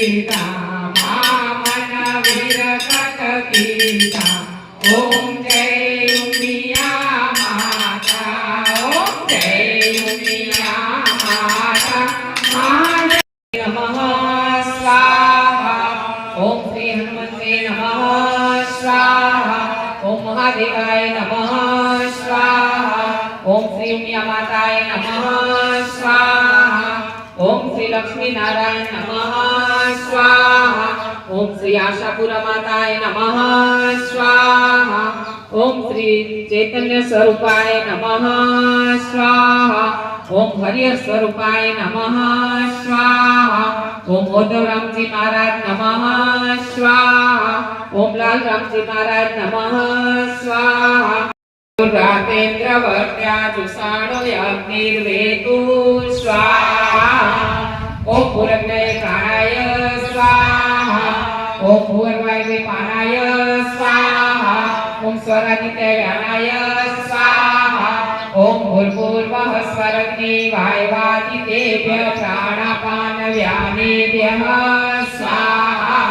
गीता मामन विरकट गीता ओम जय उमिया माता ओम जय उमिया माता महादेव नमः स्वाहा ओम श्री हनुमते नमः स्वाहा ओम महादेवाय नमः स्वाहा ओम श्री उमिया माताय नमः स्वाहा ओम श्री लक्ष्मी नारायण नमः ओम श्री आशापुरा माताय नमः। स्वाहा। ओम श्री चैतन्य स्वरूपाय नमः। स्वाहा। ओम हरिहर स्वरूपाय नमः। स्वाहा। ओम उद्धव रामजी महाराज नमः। स्वाहा। ओम लाल रामजी महाराज नमः। स्वाहा। रातेन्द्रवर्त्या जुषाणुयग्निर्वेतु स्वाहा। ॐ भूर्वायुवे पानाय स्वाहा। ॐ स्वरादित्य व्यानाय स्वाहा। ॐ भूर्भुर्वः स्वरग्नि वायवादितेभ्य प्राणापानव्यानेभ्यः, स्वाहा।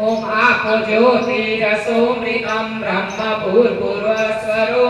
ॐ आपो ज्योतिरसोमृतं ब्रह्म भूर्भुवस्वरो